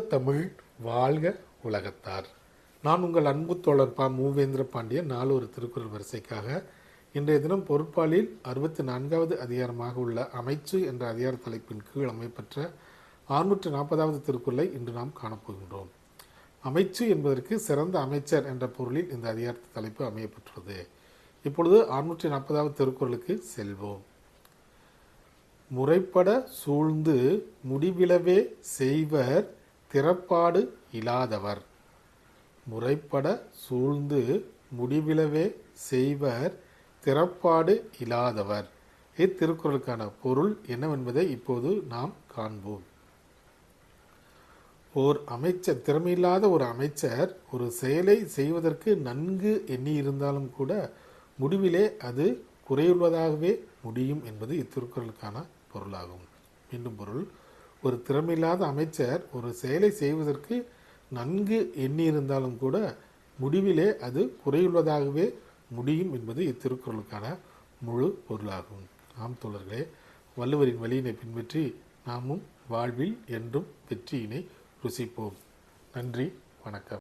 தமிழ் வாழ்க உலகத்தார். நான் உங்கள் அன்பு தோழர் பா. மூவேந்திர பாண்டியன். நாலு ஒரு திருக்குறள் வரிசைக்காக இன்றைய தினம் பொறுப்பாளில் அறுபத்தி நான்காவது அதிகாரமாக உள்ள அமைச்சு என்ற அதிகார தலைப்பின் கீழ் அமைப்பெற்ற ஆறுநூற்று நாற்பதாவது திருக்குறளை இன்று நாம் காணப்போகின்றோம் அமைச்சு என்பதற்கு சிறந்த அமைச்சர் என்ற பொருளில் இந்த அதிகார தலைப்பு அமையப்பட்டுள்ளது இப்பொழுது அறுநூற்றி நாற்பதாவது திருக்குறளுக்கு செல்வோம். முறைப்பட சூழ்ந்து முடிவிலவே செய்வர் திறப்பாடு இலாதவர். முறைப்பட சூழ்ந்து முடிவிலவே செய்வர் திறப்பாடு இல்லாதவர் இத்திருக்குறளுக்கான பொருள் என்னவென்பதை இப்போது நாம் காண்போம். ஓர் அமைச்சர் திறமையில்லாத ஒரு அமைச்சர் ஒரு செயலை செய்வதற்கு நன்கு எண்ணி இருந்தாலும் கூட முடிவிலே அது குறையுள்ளதாகவே முடியும் என்பது இத்திருக்குறளுக்கான பொருளாகும். மீண்டும் பொருள் ஒரு திறமையில்லாத அமைச்சர் ஒரு செயலை செய்வதற்கு நன்கு எண்ணியிருந்தாலும் கூட முடிவிலே அது குறையுள்ளதாகவே முடியும் என்பது இத்திருக்குறளுக்கான முழு பொருளாகும். ஆம் தோழர்களே வள்ளுவரின் வழியினை பின்பற்றி நாமும் வாழ்வில் என்றும் வெற்றியினை ருசிப்போம். நன்றி வணக்கம்.